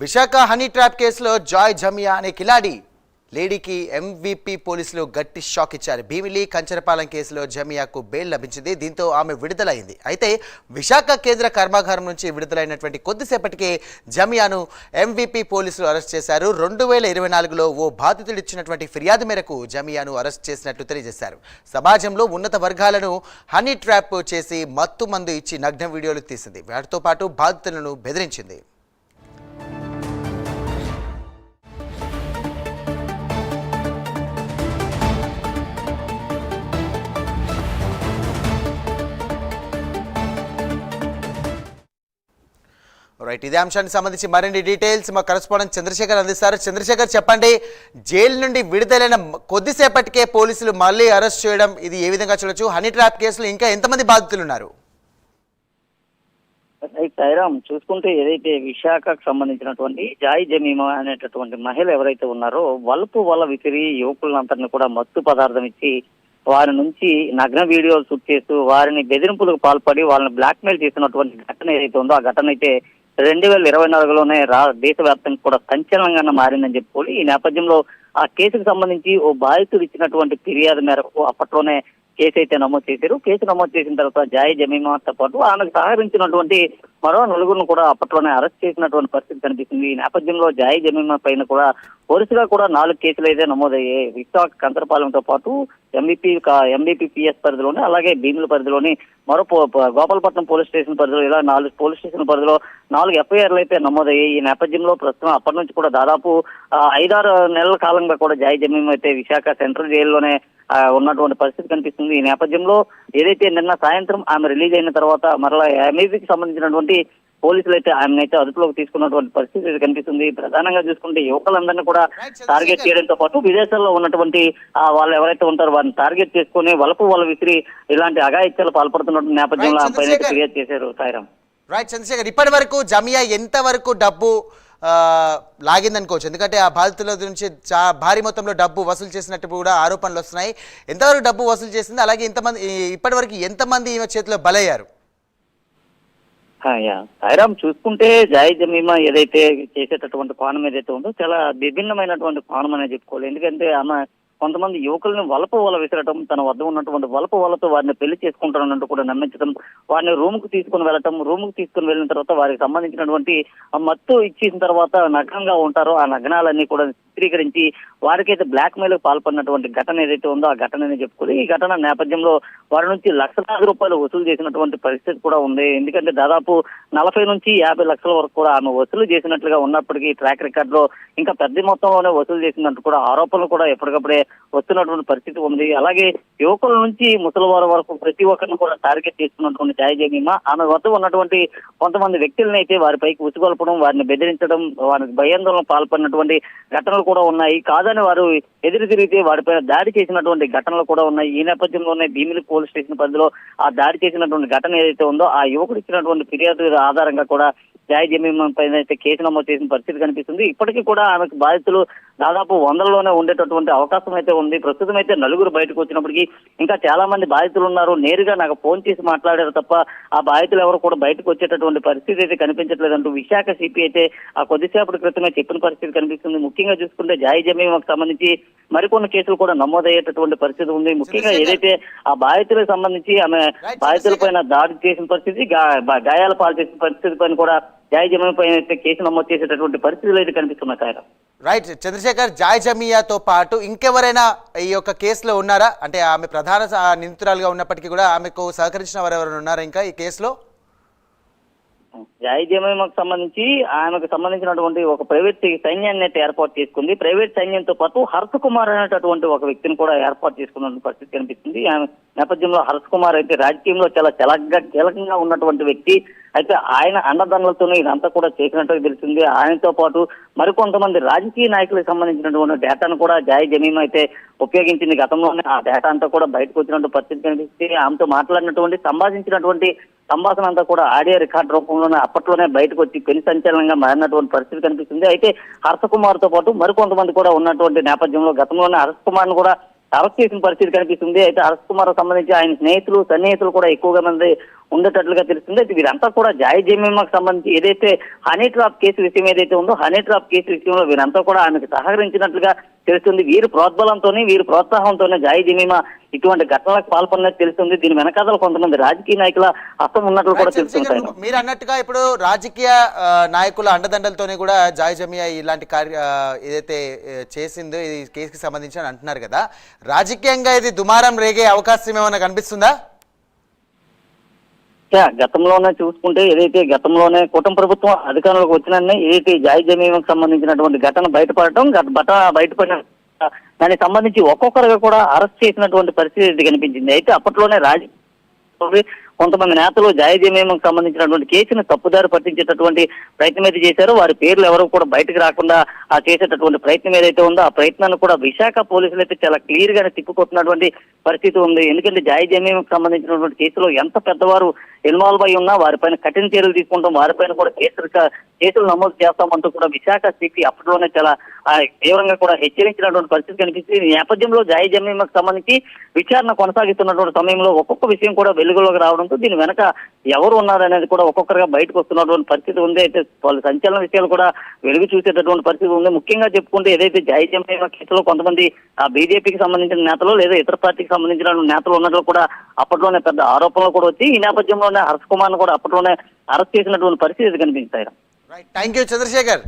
Visakha honey trap కేసులో జాయ్ జమియా అనే కిలాడి లేడీకి ఎంవీపీ పోలీసులు గట్టి షాక్ ఇచ్చారు. భీమిలి కంచరపాలెం కేసులో జమియాకు బెయిల్ లభించింది. దీంతో ఆమె విడుదలైంది. అయితే విశాఖ కేంద్ర కర్మాగారం నుంచి విడుదలైనటువంటి కొద్దిసేపటికే జమియాను ఎంవీపీ పోలీసులు అరెస్ట్ చేశారు. రెండు వేల ఇరవై నాలుగులో ఓ బాధితుడు ఇచ్చినటువంటి ఫిర్యాదు మేరకు జమియాను అరెస్ట్ చేసినట్లు తెలియజేశారు. సమాజంలో ఉన్నత వర్గాలను హనీ ట్రాప్ చేసి మత్తు మందు ఇచ్చి నగ్న వీడియోలు తీసింది. వాటితో పాటు బాధితులను బెదిరించింది. రైట్ ఇదే అంశానికి సంబంధించి మరిన్ని డీటెయిల్స్ మా కరస్పాండెంట్ చంద్రశేఖర్ అందిస్తారు. చంద్రశేఖర్ చెప్పండి జైలు నుండి విడుదలైన కొద్దిసేపటికే పోలీసులు మళ్ళీ అరెస్ట్ చేయడం ఇది ఏ విధంగా చూడొచ్చు? హనీ ట్రాప్ కేసులో ఇంకా ఎంతమంది బాధితులు ఉన్నారు రైట్ చూసుకుంటే ఏదైతే విశాఖకు సంబంధించినటువంటి జాయ్ జమీమా అనేటటువంటి మహిళ ఎవరైతే ఉన్నారో వలుపు వల్ల విసిరి యువకులందరినీ కూడా మత్తు పదార్థం ఇచ్చి వారి నుంచి నగ్న వీడియోలు షూట్ చేస్తూ వారిని బెదిరింపులకు పాల్పడి వాళ్ళని బ్లాక్మెయిల్ చేసినటువంటి ఘటన ఏదైతే ఉందో ఆ ఘటన అయితే రెండు వేల ఇరవై నాలుగులోనే రా దేశవ్యాప్తంగా కూడా సంచలనంగా మారిందని చెప్పుకోవాలి. ఈ నేపథ్యంలో ఆ కేసుకు సంబంధించి ఓ బాధితుడు ఇచ్చినటువంటి ఫిర్యాదు మేరకు అప్పట్లోనే కేసు అయితే నమోదు చేశారు. కేసు నమోదు చేసిన తర్వాత జాయి జమీమాతో పాటు ఆమెకు సహకరించినటువంటి మరో నలుగురును కూడా అప్పట్లోనే అరెస్ట్ చేసినటువంటి పరిస్థితి కనిపిస్తుంది. ఈ నేపథ్యంలో జాయి జమీమా పైన కూడా వరుసగా కూడా నాలుగు కేసులు అయితే నమోదయ్యాయి. విశాఖ కంతరపాలెంతో పాటు ఎంబీపీ ఎంబీపీ పిఎస్ పరిధిలోని అలాగే భీముల పరిధిలోని మరో గోపాలపట్నం పోలీస్ స్టేషన్ పరిధిలో ఇలా నాలుగు పోలీస్ స్టేషన్ పరిధిలో నాలుగు ఎఫ్ఐఆర్లు అయితే నమోదయ్యాయి. ఈ నేపథ్యంలో ప్రస్తుతం అప్పటి నుంచి కూడా దాదాపు ఐదారు నెలల కాలంగా కూడా జాయి జమీం అయితే విశాఖ సెంట్రల్ జైల్లోనే ఉన్నటువంటి పరిస్థితి కనిపిస్తుంది. ఈ నేపథ్యంలో ఏదైతే నిన్న సాయంత్రం ఆమె రిలీజ్ అయిన తర్వాత మరలా ఎంఈపీకి సంబంధించినటువంటి పోలీసులు అయితే ఆమెను అయితే అదుపులోకి తీసుకున్నటువంటి పరిస్థితి కనిపిస్తుంది. ప్రధానంగా చూసుకుంటే యువకులందరినీ కూడా టార్గెట్ చేయడంతో పాటు విదేశాల్లో ఉన్నటువంటి వాళ్ళు ఎవరైతే ఉంటారో వారిని టార్గెట్ చేసుకుని వలపు వల విసిరి ఇలాంటి అఘాయిత్యాలు పాల్పడుతున్నటువంటి నేపథ్యంలో పైన. ఫిర్యాదు చేశారు సాయిరామ్. రైట్ చంద్రశేఖర్. ఇప్పటి వరకు జమియా ఎంత వరకు డబ్బు లాగిందనుకోవచ్చు. ఎందుకంటే ఆ బాధితుల నుంచి చా భారీ మొత్తంలో డబ్బు వసూలు చేసినట్టు కూడా ఆరోపణలు వస్తున్నాయి. ఎంతవరకు డబ్బు వసూలు చేసింది అలాగే ఇంతమంది ఇప్పటి వరకు ఎంతమంది ఈమె చేతిలో బలయ్యారు? సాయిరామ్ చూసుకుంటే జాయి జమీమా ఏదైతే చేసేటటువంటి కోణం ఏదైతే ఉందో చాలా విభిన్నమైనటువంటి కోణం అనేది చెప్పుకోవాలి. ఎందుకంటే ఆమె కొంతమంది యువకుల్ని వలప వల విసరటం తన వద్ద ఉన్నటువంటి వలప వలతో వారిని పెళ్ళి చేసుకుంటారన్నట్టు కూడా నమ్మించడం వారిని రూమ్కు తీసుకుని వెళ్ళటం రూమ్కు తీసుకుని వెళ్ళిన తర్వాత వారికి సంబంధించినటువంటి ఆ మత్తు ఇచ్చిన తర్వాత నగ్నంగా ఉంటారు ఆ నగ్నాలన్నీ కూడా చిత్రీకరించి వారికైతే బ్లాక్ మెయిల్ పాల్పడినటువంటి ఘటన ఏదైతే ఉందో ఆ ఘటనని చెప్పుకుని ఈ ఘటన నేపథ్యంలో వారి నుంచి లక్షలాది రూపాయలు వసూలు చేసినటువంటి పరిస్థితి కూడా ఉంది. ఎందుకంటే దాదాపు నలభై నుంచి యాభై లక్షల వరకు కూడా ఆమె వసూలు చేసినట్లుగా ఉన్నప్పటికీ ట్రాక్ రికార్డ్లో ఇంకా పెద్ద మొత్తంలోనే వసూలు చేసినట్టు కూడా ఆరోపణలు కూడా ఎప్పటికప్పుడే వస్తున్నటువంటి పరిస్థితి ఉంది. అలాగే యువకుల నుంచి ముసలి వారి వరకు ప్రతి ఒక్కరిని కూడా టార్గెట్ చేస్తున్నటువంటి జాయ్ ఆమె వద్ద ఉన్నటువంటి కొంతమంది వ్యక్తులను అయితే వారిపైకి ఉసుగొల్పడం వారిని బెదిరించడం వారికి భయాందోళన పాల్పడినటువంటి ఘటనలు కూడా ఉన్నాయి. కాదని వారు ఎదురు తిరిగితే వారిపై దాడి చేసినటువంటి ఘటనలు కూడా ఉన్నాయి. ఈ నేపథ్యంలోనే భీమిలి పోలీస్ స్టేషన్ పరిధిలో ఆ దాడి చేసినటువంటి ఘటన ఏదైతే ఉందో ఆ యువకుడు ఇచ్చినటువంటి ఫిర్యాదు ఆధారంగా కూడా జాయ్ జమీం పైన అయితే కేసు నమోదు చేసిన పరిస్థితి కనిపిస్తుంది. ఇప్పటికీ కూడా ఆమెకు బాధితులు దాదాపు వందలలోనే ఉండేటటువంటి అవకాశం అయితే ఉంది. ప్రస్తుతం అయితే నలుగురు బయటకు వచ్చినప్పటికీ ఇంకా చాలా మంది బాధితులు ఉన్నారు. నేరుగా నాకు ఫోన్ చేసి మాట్లాడారు తప్ప ఆ బాధితులు ఎవరు కూడా బయటకు వచ్చేటటువంటి పరిస్థితి అయితే కనిపించట్లేదంటూ విశాఖ సిపి అయితే ఆ కొద్దిసేపటి క్రితమే చెప్పిన పరిస్థితి కనిపిస్తుంది. ముఖ్యంగా చూసుకుంటే జాయి జమీంకు సంబంధించి మరికొన్ని కేసులు కూడా నమోదయ్యేటటువంటి పరిస్థితి ఉంది. ముఖ్యంగా ఏదైతే ఆ బాధితులకు సంబంధించి ఆమె బాధితుల పైన దాడి చేసిన పరిస్థితి గాయాల పాలు చేసిన పరిస్థితి పైన కూడా జాయి జమీం పైన అయితే కేసు నమోదు చేసేటటువంటి పరిస్థితులు అయితే కనిపిస్తున్నాయి సార్. రైట్ చంద్రశేఖర్ జాయ్ జమియాతో పాటు ఇంకెవరైనా ఈ యొక్క కేసులో ఉన్నారా? అంటే ఆమె ప్రధాన నిందితురాలుగా ఉన్నప్పటికీ కూడా ఆమెకు సహకరించిన వారు ఎవరైనా ఉన్నారా ఇంకా ఈ కేసులో? జాయి సంబంధించి ఆమెకు సంబంధించినటువంటి ఒక ప్రైవేట్ సైన్యాన్ని ఏర్పాటు చేసుకుంది. ప్రైవేట్ సైన్యంతో పాటు హర్ష కుమార్ అనేటటువంటి ఒక వ్యక్తిని కూడా ఏర్పాటు చేసుకున్న పరిస్థితి కనిపిస్తుంది. ఆమె నేపథ్యంలో హర్ష కుమార్ అయితే రాజకీయంలో చాలా చలగ్గా కీలకంగా ఉన్నటువంటి వ్యక్తి. అయితే ఆయన అండదండలతోనే ఇదంతా కూడా చేసినట్టు తెలిసింది ఆయనతో పాటు మరికొంతమంది రాజకీయ నాయకులకు సంబంధించినటువంటి డేటాను కూడా జాయ్ జమీం అయితే ఉపయోగించింది గతంలోనే. ఆ డేటా అంతా కూడా బయటకు వచ్చినట్టు పరిస్థితి కనిపిస్తుంది. ఆమెతో మాట్లాడినటువంటి సంభాషించినటువంటి సంభాషణ అంతా కూడా ఆడియో రికార్డ్ రూపంలోనే అప్పట్లోనే బయటకు వచ్చి పెను సంచలనంగా మారినటువంటి పరిస్థితి కనిపిస్తుంది. అయితే హర్షకుమార్తో పాటు మరికొంతమంది కూడా ఉన్నటువంటి నేపథ్యంలో గతంలోనే హర్షకుమార్ను కూడా అరెస్ట్ చేసిన పరిస్థితి కనిపిస్తుంది. అయితే హర్ష కుమార్ సంబంధించి ఆయన స్నేహితులు సన్నిహితులు కూడా ఎక్కువగా మంది ఉండేటట్లుగా తెలుస్తుంది. అయితే వీరంతా కూడా జాయ్ జమీమాకు సంబంధించి ఏదైతే హనీ ట్రాప్ కేసు విషయం ఏదైతే ఉందో హనీ ట్రాప్ కేసు విషయంలో వీరంతా కూడా ఆమెకు సహకరించినట్లుగా తెలుస్తుంది. వీరి ప్రోద్బలంతోనే వీరి ప్రోత్సాహంతోనే జాయ్ జమీమా ఇటువంటి ఘటనలకు పాల్పడినట్టు తెలుస్తుంది. దీని వెనకాతల కొంతమంది రాజకీయ నాయకుల హస్తం ఉన్నట్లు కూడా తెలుస్తుంది మీరు అన్నట్టుగా ఇప్పుడు రాజకీయ నాయకుల అండదండలతోనే కూడా జాయ్ జమియా ఇలాంటి కార్య ఏదైతే చేసిందో ఈ కేసుకి సంబంధించి అని అంటున్నారు కదా. రాజకీయంగా ఇది దుమారం రేగే అవకాశం ఏమైనా కనిపిస్తుందా? గతంలోనే చూసుకుంటే ఏదైతే గతంలోనే కుటుంబ ప్రభుత్వం అధికారంలోకి వచ్చిన ఏదైతే జాయ్ జమీమకు సంబంధించినటువంటి ఘటన బయటపడటం బయటపడిన దానికి సంబంధించి ఒక్కొక్కరుగా కూడా అరెస్ట్ చేసినటువంటి పరిస్థితి కనిపించింది. అయితే అప్పట్లోనే రాజ కొంతమంది నేతలు జాయ్ సంబంధించినటువంటి కేసును తప్పుదారి పట్టించేటటువంటి ప్రయత్నం అయితే చేశారు. వారి పేర్లు ఎవరు కూడా బయటకు రాకుండా ఆ చేసేటటువంటి ప్రయత్నం ఏదైతే ఉందో ఆ ప్రయత్నాన్ని కూడా విశాఖ పోలీసులు అయితే చాలా క్లియర్ గానే తిప్పుకొస్తున్నటువంటి పరిస్థితి ఉంది. ఎందుకంటే జాయ్ సంబంధించినటువంటి కేసులో ఎంత పెద్దవారు ఇన్వాల్వ్ అయి ఉన్నా వారిపైన కఠిన చర్యలు తీసుకుంటాం. వారిపైన కూడా కేసులు కేసులు నమోదు చేస్తామంటూ కూడా విశాఖ సిపి అప్పట్లోనే చాలా తీవ్రంగా కూడా హెచ్చరించినటువంటి పరిస్థితి కనిపిస్తుంది. ఈ నేపథ్యంలో జాయ్ జమీమకు సంబంధించి విచారణ కొనసాగిస్తున్నటువంటి సమయంలో ఒక్కొక్క విషయం కూడా వెలుగులోకి రావడంతో దీని వెనక ఎవరు ఉన్నారనేది కూడా ఒక్కొక్కరిగా బయటకు వస్తున్నటువంటి పరిస్థితి ఉంది. అయితే వాళ్ళ సంచలన విషయాలు కూడా వెలుగు చూసేటటువంటి పరిస్థితి ఉంది. ముఖ్యంగా చెప్పుకుంటే ఏదైతే జాయ్ కేసులో కొంతమంది ఆ బీజేపీకి సంబంధించిన నేతలు లేదా ఇతర పార్టీకి సంబంధించిన నేతలు ఉన్నట్లు కూడా అప్పట్లోనే పెద్ద ఆరోపణలు కూడా వచ్చి ఈ నేపథ్యంలోనే హర్ష కుమార్ కూడా అప్పట్లోనే అరెస్ట్ చేసినటువంటి పరిస్థితి కనిపించాయి థ్యాంక్ యూ చంద్రశేఖర్.